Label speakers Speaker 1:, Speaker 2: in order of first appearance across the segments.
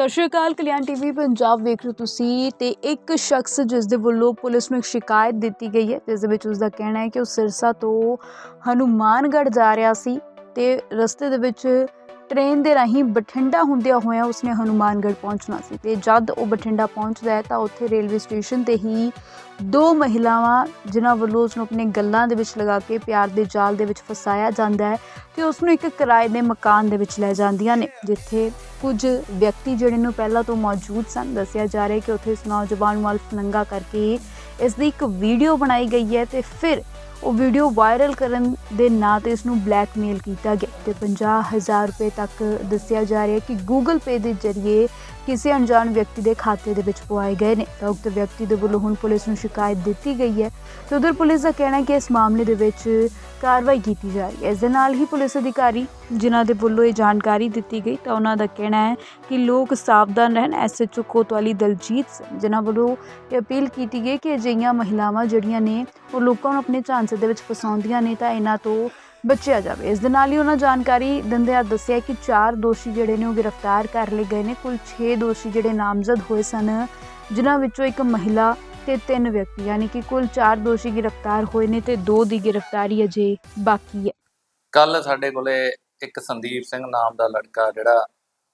Speaker 1: ਸਤਿ ਸ਼੍ਰੀ ਅਕਾਲ, ਕਲਿਆਣ ਟੀਵੀ ਪੰਜਾਬ ਵੇਖ ਰਹੇ ਹੋ ਤੁਸੀਂ ਤੇ ਇੱਕ ਸ਼ਖਸ ਜਿਸ ਦੇ ਵੱਲੋਂ ਪੁਲਿਸ ਨੂੰ ਇੱਕ ਸ਼ਿਕਾਇਤ ਦਿੱਤੀ ਗਈ ਹੈ, ਜਿਸ ਦੇ ਵਿੱਚ ਉਸ ਦਾ ਕਹਿਣਾ ਹੈ ਕਿ ਉਹ ਸਿਰਸਾ ਤੋਂ ਹਨੂਮਾਨਗੜ੍ਹ ਜਾ ਰਿਹਾ ਸੀ ਤੇ ਰਸਤੇ ਦੇ ਵਿੱਚ ਟ੍ਰੇਨ ਦੇ ਰਾਹੀਂ ਬਠਿੰਡਾ ਹੁੰਦਿਆਂ ਹੋਇਆਂ ਉਸਨੇ ਹਨੂਮਾਨਗੜ੍ਹ ਪਹੁੰਚਣਾ ਸੀ ਤੇ ਜਦ ਉਹ ਬਠਿੰਡਾ ਪਹੁੰਚਦਾ ਹੈ ਤਾਂ ਉੱਥੇ ਰੇਲਵੇ ਸਟੇਸ਼ਨ ਤੇ ਹੀ ਦੋ ਮਹਿਲਾਵਾਂ, ਜਿਨ੍ਹਾਂ ਵੱਲੋਂ ਉਸ ਨੂੰ ਆਪਣੇ ਗੱਲਾਂ ਦੇ ਵਿੱਚ ਲਗਾ ਕੇ ਪਿਆਰ ਦੇ ਜਾਲ ਦੇ ਵਿੱਚ ਫਸਾਇਆ ਜਾਂਦਾ ਹੈ ਤੇ ਉਸ ਨੂੰ ਇੱਕ ਕਿਰਾਏ ਦੇ ਮਕਾਨ ਦੇ ਵਿੱਚ ਲੈ ਜਾਂਦੀਆਂ ਨੇ, ਜਿੱਥੇ ਕੁਝ ਵਿਅਕਤੀ ਜਿਹੜੇ ਨੂੰ ਪਹਿਲਾਂ ਤੋਂ ਮੌਜੂਦ ਸਨ। ਦੱਸਿਆ ਜਾ ਰਿਹਾ ਕਿ ਉੱਥੇ ਇਸ ਨੌਜਵਾਨ ਵੱਲ ਅਲਫ ਕਰਕੇ ਇਸ ਦੀ ਇੱਕ ਵੀਡੀਓ ਬਣਾਈ ਗਈ ਹੈ ਤੇ ਫਿਰ ਉਹ ਵੀਡੀਓ ਵਾਇਰਲ ਕਰਨ ਦੇ ਨਾਂ ਤੇ ਇਸ ਨੂੰ ਬਲੈਕਮੇਲ ਕੀਤਾ ਗਿਆ ਤੇ 50000 ਰੁਪਏ ਤੱਕ ਦੱਸਿਆ ਜਾ ਰਿਹਾ ਹੈ ਕਿ ਗੂਗਲ ਪੇ ਦੇ ਜ਼ਰੀਏ ਕਿਸੇ ਅਣਜਾਣ ਵਿਅਕਤੀ ਦੇ ਖਾਤੇ ਦੇ ਵਿੱਚ ਪਵਾਏ ਗਏ ਨੇ। ਤਾਂ ਉਕਤ ਵਿਅਕਤੀ ਦੇ ਵੱਲੋਂ ਹੁਣ ਪੁਲਿਸ ਨੂੰ ਸ਼ਿਕਾਇਤ ਦਿੱਤੀ ਗਈ ਹੈ ਤੇ ਉਧਰ ਪੁਲਿਸ ਦਾ ਕਹਿਣਾ ਹੈ ਕਿ ਇਸ ਮਾਮਲੇ ਦੇ ਵਿੱਚ ਕਾਰਵਾਈ ਕੀਤੀ ਜਾ ਰਹੀ ਹੈ। ਇਸ ਦੇ ਨਾਲ ਹੀ ਪੁਲਿਸ ਅਧਿਕਾਰੀ ਜਿਨ੍ਹਾਂ ਦੇ ਵੱਲੋਂ ਇਹ ਜਾਣਕਾਰੀ ਦਿੱਤੀ ਗਈ, ਤਾਂ ਉਹਨਾਂ ਦਾ ਕਹਿਣਾ ਹੈ ਕਿ ਲੋਕ ਸਾਵਧਾਨ ਰਹਿਣ। ਐਸਐਚਓ ਕੋਤਵਾਲੀ ਦਲਜੀਤ ਸਿੰਘ, ਜਿਨ੍ਹਾਂ ਵੱਲੋਂ ਇਹ ਅਪੀਲ ਕੀਤੀ ਗਈ ਕਿ ਅਜਿਹੀਆਂ ਮਹਿਲਾਵਾਂ ਜਿਹੜੀਆਂ ਨੇ, ਉਹ ਲੋਕਾਂ ਨੂੰ ਆਪਣੇ ਝਾਂਸੇ ਦੇ ਵਿੱਚ ਫਸਾਉਂਦੀਆਂ ਨੇ ਤਾਂ ਇਹਨਾਂ ਤੋਂ ਬਚਿਆ ਜਾਵੇ। ਇਸ ਦੇ ਨਾਲ ਹੀ ਉਹਨਾਂ ਜਾਣਕਾਰੀ ਦਿੰਦਿਆਂ ਦੱਸਿਆ ਕਿ ਚਾਰ ਦੋਸ਼ੀ ਜਿਹੜੇ ਨੇ ਉਹ ਗ੍ਰਿਫਤਾਰ ਕਰ ਲਏ ਗਏ ਨੇ। ਕੁੱਲ 6 ਦੋਸ਼ੀ ਜਿਹੜੇ ਨਾਮਜ਼ਦ ਹੋਏ ਸਨ, ਜਿਨ੍ਹਾਂ ਵਿੱਚੋਂ ਇੱਕ ਮਹਿਲਾ ਤੇ ਤਿੰਨ ਵਿਅਕਤੀ, ਯਾਨੀ ਕਿ ਕੁੱਲ 4 ਦੋਸ਼ੀ ਗ੍ਰਿਫਤਾਰ ਹੋਏ ਨੇ ਤੇ ਦੋ ਦੀ ਗ੍ਰਿਫਤਾਰੀ ਅਜੇ ਬਾਕੀ ਹੈ।
Speaker 2: ਕੱਲ ਸਾਡੇ ਕੋਲੇ ਇੱਕ ਸੰਦੀਪ ਸਿੰਘ ਨਾਮ ਦਾ ਲੜਕਾ, ਜਿਹੜਾ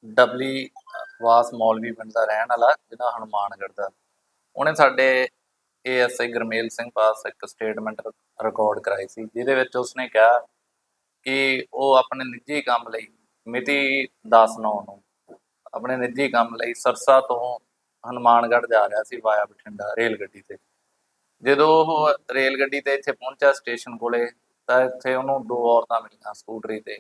Speaker 2: ਡਬਲੀ ਵਾਸ ਮੌਲਵੀ ਪਿੰਡ ਦਾ ਰਹਿਣ ਵਾਲਾ, ਜਿਹਦਾ ਹਨੂਮਾਨਗੜ੍ਹ ਦਾ। ਉਹਨੇ ਸਾਡੇ ਏਐਸਆਈ ਗਰਮੇਲ ਸਿੰਘ ਪਾਸ ਇੱਕ ਸਟੇਟਮੈਂਟ ਰਿਕਾਰਡ ਕਰਾਈ ਸੀ, ਜਿਹਦੇ ਵਿੱਚ ਉਸਨੇ ਕਿਹਾ ਕਿ ਉਹ ਆਪਣੇ ਨਿੱਜੀ ਕੰਮ ਲਈ ਮਿਤੀ 10/9 ਨੂੰ ਆਪਣੇ ਨਿੱਜੀ ਕੰਮ ਲਈ ਸਰਸਾ ਤੋਂ ਹਨੂਮਾਨਗੜ੍ਹ ਜਾ ਰਿਹਾ ਸੀ ਵਾਇਆ ਬਠਿੰਡਾ ਰੇਲ ਗੱਡੀ ਤੇ। ਜਦੋਂ ਉਹ ਰੇਲ ਗੱਡੀ ਤੇ ਇੱਥੇ ਪਹੁੰਚਿਆ ਸਟੇਸ਼ਨ ਕੋਲੇ, ਤਾਂ ਇੱਥੇ ਉਹਨੂੰ ਦੋ ਔਰਤਾਂ ਮਿਲੀਆਂ ਸਕੂਟਰੀ ਤੇ,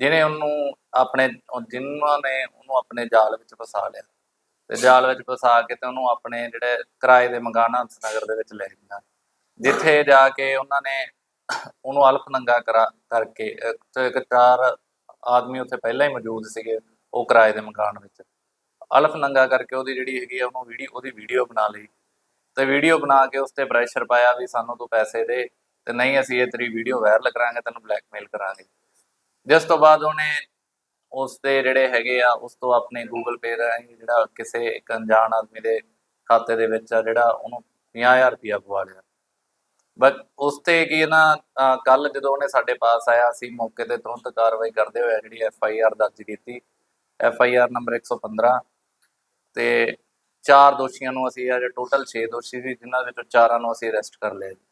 Speaker 2: ਜਿਹਨੇ ਉਹਨੂੰ ਆਪਣੇ ਉਹ ਜਿਨ੍ਹਾਂ ਨੇ ਉਹਨੂੰ ਆਪਣੇ ਜਾਲ ਵਿੱਚ ਫਸਾ ਲਿਆ। ਤੇ ਜਾਲ ਵਿੱਚ ਫਸਾ ਕੇ ਤੇ ਉਹਨੂੰ ਆਪਣੇ ਜਿਹੜੇ ਕਿਰਾਏ ਦੇ ਮਕਾਨ ਨਗਰ ਦੇ ਵਿੱਚ ਲੈ ਗਈਆਂ। ਜਿੱਥੇ ਜਾ ਕੇ ਉਹਨਾਂ ਨੇ ਉਹਨੂੰ ਅਲਫ ਨੰਗਾ ਕਰਾ ਕਰਕੇ ਇੱਕ ਚਾਰ ਆਦਮੀ ਉੱਥੇ ਪਹਿਲਾਂ ਹੀ ਮੌਜੂਦ ਸੀਗੇ ਉਹ ਕਿਰਾਏ ਦੇ ਮਕਾਨ ਵਿੱਚ। ਅਲਫ ਨੰਗਾ ਕਰਕੇ ਉਹਦੀ ਜਿਹੜੀ ਹੈਗੀ ਆ ਉਹਨੂੰ ਵੀਡੀਓ, ਉਹਦੀ ਵੀਡੀਓ ਬਣਾ ਲਈ। ਤੇ ਵੀਡੀਓ ਬਣਾ ਕੇ ਉਸ ਤੇ ਪ੍ਰੈਸ਼ਰ ਪਾਇਆ ਵੀ ਸਾਨੂੰ ਤੂੰ ਪੈਸੇ ਦੇ, ਤੇ ਨਹੀਂ ਅਸੀਂ ਇਹ ਤੇਰੀ ਵੀਡੀਓ ਵਾਇਰਲ ਕਰਾਂਗੇ, ਤੈਨੂੰ ਬਲੈਕਮੇਲ ਕਰਾਂਗੇ। ਜਿਸ ਤੋਂ ਬਾਅਦ ਉਹਨੇ ਉਸ ਤੇ ਜਿਹੜੇ ਹੈਗੇ ਆ ਉਸ ਤੋਂ ਆਪਣੇ ਗੂਗਲ ਪੇ ਰਾਹੀਂ ਜਿਹੜਾ ਕਿਸੇ ਇੱਕ ਅਣਜਾਣ ਆਦਮੀ ਦੇ ਖਾਤੇ ਦੇ ਵਿੱਚ ਆ ਜਿਹੜਾ ਉਹਨੂੰ 50000 ਰੁਪਇਆ ਪਵਾ ਲਿਆ। ਬਟ ਉਸ ਤੇ ਕੀ ਨਾ ਕੱਲ ਜਦੋਂ ਉਹਨੇ ਸਾਡੇ ਪਾਸ ਆਇਆ ਅਸੀਂ ਮੌਕੇ ਤੇ ਤੁਰੰਤ ਕਾਰਵਾਈ ਕਰਦੇ ਹੋਏ ਜਿਹੜੀ ਐਫ ਆਈ ਆਰ ਦਰਜ ਕੀਤੀ। ਐਫ ਆਈ ਆਰ ਨੰਬਰ 115 ਤੇ ਚਾਰ ਦੋਸ਼ੀਆਂ ਨੂੰ ਅਸੀਂ ਅੱਜ ਟੋਟਲ 6 ਦੋਸ਼ੀ ਸੀ ਜਿਨ੍ਹਾਂ ਵਿੱਚੋਂ ਚਾਰਾਂ ਨੂੰ ਅਸੀਂ ਅਰੈਸਟ ਕਰ ਲਿਆ ਜੀ।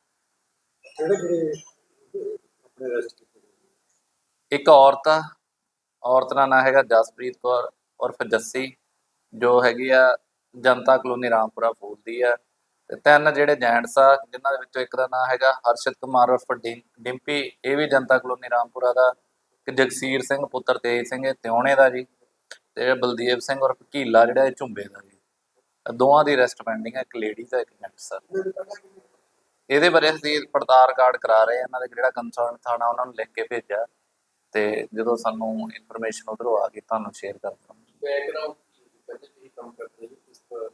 Speaker 3: ਕਿਹੜੇ ਕਿਹੜੇ ਆਪਣੇ ਰੈਸਟ ਕੀਤੇ
Speaker 2: ਇੱਕ ਔਰਤ ਆ ਔਰਤ ਦਾ ਨਾਂ ਹੈਗਾ ਜਸਪ੍ਰੀਤ ਕੌਰ ਉਰਫ ਜੱਸੀ, ਜੋ ਹੈਗੀ ਆ ਜਨਤਾ ਕਲੋਨੀ ਰਾਮਪੁਰਾ ਫੂਲ ਦੀ ਆ। ਤੇ ਤਿੰਨ ਜਿਹੜੇ ਜੈਂਟਸ ਆ, ਜਿਨ੍ਹਾਂ ਦੇ ਵਿੱਚੋਂ ਇੱਕ ਦਾ ਨਾਂ ਹੈਗਾ ਹਰਸ਼ਿਤ ਕੁਮਾਰ ਉਰਫ ਡਿੰ- ਡਿੰਪੀ, ਇਹ ਵੀ ਜਨਤਾ ਕਲੋਨੀ ਰਾਮਪੁਰਾ ਦਾ ਜਗਸੀਰ ਸਿੰਘ ਪੁੱਤਰ ਤੇਜ ਸਿੰਘ ਤਿਉਣੇ ਦਾ ਜੀ, ਤੇ ਬਲਦੇਵ ਸਿੰਘ ਉਰਫ ਘੀਲਾ ਜਿਹੜਾ ਇਹ ਝੁੰਬੇ ਦਾ ਜੀ। ਦੋਵਾਂ ਦੀ ਅਰੈਸਟ ਪੈਂਡਿੰਗ ਹੈ ਇੱਕ ਲੇਡੀ ਦਾ, ਇੱਕ ਜੈਂਟਸ ਆ ਇਹਦੇ ਬਾਰੇ ਅਸੀਂ ਪੜਤਾਲ ਕਾਰਡ ਕਰਾ ਰਹੇ ਹਾਂ ਇਹਨਾਂ ਦੇ ਜਿਹੜਾ ਕੰਸਰਨ ਥਾਣਾ ਉਹਨਾਂ ਨੂੰ ਲਿਖ ਕੇ ਭੇਜਿਆ। ਤੇ ਜਦੋਂ ਸਾਨੂੰ ਇਨਫੋਰਮੇਸ਼ਨ ਉਧਰੋਂ ਆ ਗਈ ਤੁਹਾਨੂੰ ਸ਼ੇਅਰ ਕਰ ਦਾਂਗੇ
Speaker 3: ਬੈਕਗ੍ਰਾਉਂਡ ਪਹਿਲੇ ਕੀ ਕੰਮ ਕਰਦੇ ਹੋ ਇਸ ਪਰ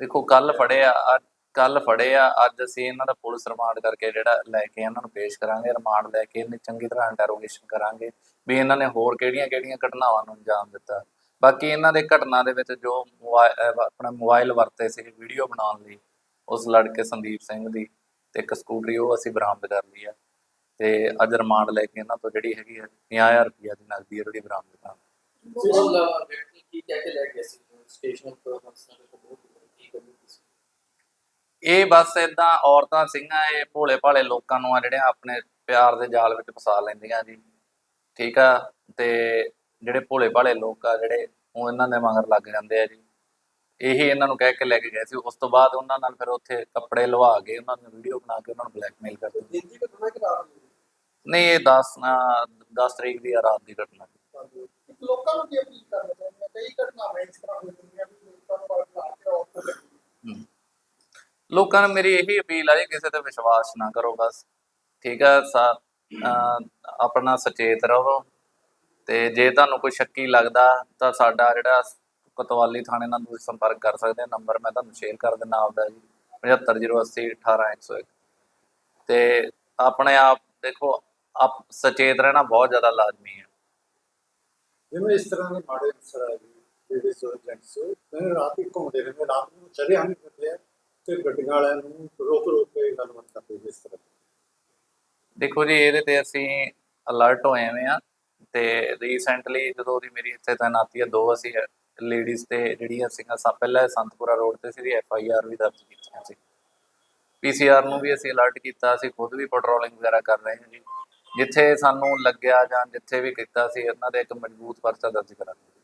Speaker 2: ਦੇਖੋ ਕੱਲ ਫੜੇ ਆ ਕੱਲ ਫੜੇ ਆ ਅੱਜ ਅਸੀਂ ਇਹਨਾਂ ਦਾ ਪੁਲਿਸ ਰਿਮਾਂਡ ਕਰਕੇ ਜਿਹੜਾ ਲੈ ਕੇ ਇਹਨਾਂ ਨੂੰ ਪੇਸ਼ ਕਰਾਂਗੇ ਰਿਮਾਂਡ ਲੈ ਕੇ ਇਹਨੇ ਚੰਗੀ ਤਰ੍ਹਾਂ ਇੰਟਰੋਗੇਸ਼ਨ ਕਰਾਂਗੇ ਵੀ ਇਹਨਾਂ ਨੇ ਹੋਰ ਕਿਹੜੀਆਂ-ਕਿਹੜੀਆਂ ਘਟਨਾਵਾਂ ਨੂੰ ਅੰਜਾਮ ਦਿੱਤਾ। ਬਾਕੀ ਇਹਨਾਂ ਦੇ ਘਟਨਾ ਦੇ ਵਿੱਚ ਜੋ ਆਪਣਾ ਮੋਬਾਈਲ ਵਰਤੇ ਸੀ ਵੀਡੀਓ ਬਣਾਉਣ ਲਈ ਉਸ ਲੜਕੇ ਸੰਦੀਪ ਸਿੰਘ ਦੀ ਤੇ ਇੱਕ ਸਕੂਟਰੀ ਉਹ ਅਸੀਂ ਬਰਾਮਦ ਕਰ ਲਈ ਆ। ਤੇ ਅੱਜ ਰਿਮਾਂਡ ਲੈ ਕੇ ਇਹਨਾਂ ਤੋਂ ਜਿਹੜੀ ਹੈਗੀ ਹੈ 50000 ਰੁਪਏ ਦੀ ਨਕਦੀ ਹੈ ਜਿਹੜੀ ਬਰਾਮਦ ਕਰਾਂਗੇ
Speaker 3: ਉਹ ਵਿਅਕਤੀ ਕੀ ਕਹਿ ਕੇ ਲੈ ਗਿਆ ਸੀ? ਸਟੇਸ਼ਨ ਤੋਂ ਹੰਸਨਾ ਦੇ ਬਹੁਤ ਕੀ ਕਰਨੀ ਸੀ
Speaker 2: ਇਹ ਬਸ ਇਦਾਂ ਔਰਤਾਂ ਸਿੰਘਾਂ ਇਹ ਭੋਲੇ ਭਾਲੇ ਲੋਕਾਂ ਨੂੰ ਆ ਜਿਹੜੇ ਆਪਣੇ ਪਿਆਰ ਦੇ ਜਾਲ ਵਿੱਚ ਫਸਾ ਲੈਂਦੀਆਂ ਜੀ। ਠੀਕ ਆ? ਤੇ ਜਿਹੜੇ ਭੋਲੇ ਭਾਲੇ ਲੋਕ ਆ ਜਿਹੜੇ ਉਹ ਇਹਨਾਂ ਦੇ ਮਗਰ ਲੱਗ ਜਾਂਦੇ ਆ ਜੀ। ਇਹੀ ਇਹਨਾਂ ਨੂੰ ਕਹਿ ਕੇ ਲੈ ਕੇ ਗਏ ਸੀ। ਉਸ ਤੋਂ ਬਾਅਦ ਉਹਨਾਂ ਨਾਲ ਫਿਰ ਉੱਥੇ ਕੱਪੜੇ ਲਵਾ ਕੇ ਉਹਨਾਂ ਨੂੰ ਵੀਡੀਓ ਬਣਾ ਕੇ ਉਹਨਾਂ ਨੂੰ ਬਲੈਕਮੇਲ ਕਰਦੇ ਨਹੀਂ ਇਹ 10 10 ਤਰੀਕ ਦੀ ਆ ਰਾਤ ਦੀ ਘਟਨਾ।
Speaker 4: ਲੋਕਾਂ ਨੂੰ ਕੀ ਅਪੀਲ ਕਰਨਾ ਚਾਹੁੰਦੇ ਕਈ ਘਟਨਾਵਾਂ ਇਸ ਤਰ੍ਹਾਂ ਹੋ ਜਾਂਦੀਆਂ ਵੀ ਲੋਕਾਂ ਨੂੰ ਬੜਾ ਲੱਗਦਾ
Speaker 2: ਹਮ। ਲੋਕਾਂ ਨੂੰ ਮੇਰੀ ਇਹੀ ਅਪੀਲ ਆ ਜੀ ਕਿਸੇ ਤੇ ਵਿਸ਼ਵਾਸ ਨਾ ਕਰੋ ਬਸ। ਠੀਕ ਆ ਸਾ ਅਹ ਆਪਣਾ ਸੁਚੇਤ ਰਹੋ। ਤੇ ਜੇ ਤੁਹਾਨੂੰ ਕੋਈ ਸ਼ੱਕੀ ਲੱਗਦਾ ਤਾਂ ਸਾਡਾ ਜਿਹੜਾ ਕੋਤਵਾਲੀ ਥਾਣੇ ਨਾਲ ਤੁਸੀਂ ਸੰਪਰਕ ਕਰ ਸਕਦੇ ਹੋ। ਨੰਬਰ ਮੈਂ ਤੁਹਾਨੂੰ ਸ਼ੇਅਰ ਕਰ ਦਿੰਦਾ ਆਪਦਾ ਜੀ। 75080 18101 ਤੇ ਆਪਣੇ ਆਪ ਦੇਖੋ ਆਪ ਸਚੇਤ ਰਹਿਣਾ ਬਹੁਤ ਜ਼ਿਆਦਾ ਲਾਜ਼ਮੀ ਹੈ।
Speaker 3: ਜਿਵੇਂ ਇਸ ਤਰ੍ਹਾਂ ਦੇ ਮਾੜੇ ਅਨਸਰ ਆ ਗਏ
Speaker 4: ਜਿਹੜੇ ਸੋ ਏਜੰਟਸ ਮੈਂ ਰਾਤ ਹੀ ਘੁੰਮਦੇ ਰਹਿੰਦੇ ਰਾਤ ਨੂੰ ਚਲੇ ਹਨ ਫਿਰਦੇ ਆ ਤੇ ਗੱਡੀਆਂ ਵਾਲਿਆਂ ਨੂੰ ਰੋਕ ਰੋਕ ਕੇ ਗੱਲਬਾਤ ਕਰਦੇ ਜਿਸ ਤਰ੍ਹਾਂ।
Speaker 2: ਦੇਖੋ ਜੀ ਇਹਦੇ ਤੇ ਅਸੀਂ ਅਲਰਟ ਹੋਏ ਹੋਏ ਆ ਤੇ ਰੀਸੈਂਟਲੀ ਜਦੋਂ ਦੀ ਮੇਰੀ ਇੱਥੇ ਤਾਇਨਾਤੀ ਆ ਦੋ ਅਸੀਂ ਲੇਡੀਜ਼ ਤੇ ਜਿਹੜੀਆਂ ਸੀਗੀਆਂ ਸਭ ਪਹਿਲਾਂ ਸੰਤਪੁਰਾ ਰੋਡ ਤੇ ਸੀ ਐਫ ਆਈ ਆਰ ਵੀ ਦਰਜ ਕੀਤੀਆਂ ਸੀ। ਪੀਸੀਆਰ ਨੂੰ ਵੀ ਅਸੀਂ ਅਲਰਟ ਕੀਤਾ ਅਸੀਂ ਖੁਦ ਵੀ ਪੈਟਰੋਲਿੰਗ ਵਗੈਰਾ ਕਰ ਰਹੇ ਹਾਂ ਜੀ। ਜਿੱਥੇ ਸਾਨੂੰ ਲੱਗਿਆ ਜਾਂ ਜਿੱਥੇ ਵੀ ਕੀਤਾ ਸੀ, ਇਹਨਾਂ ਦੇ ਇੱਕ ਮਜ਼ਬੂਤ ਪਰਚਾ ਦਰਜ ਕਰਾਂਗੇ।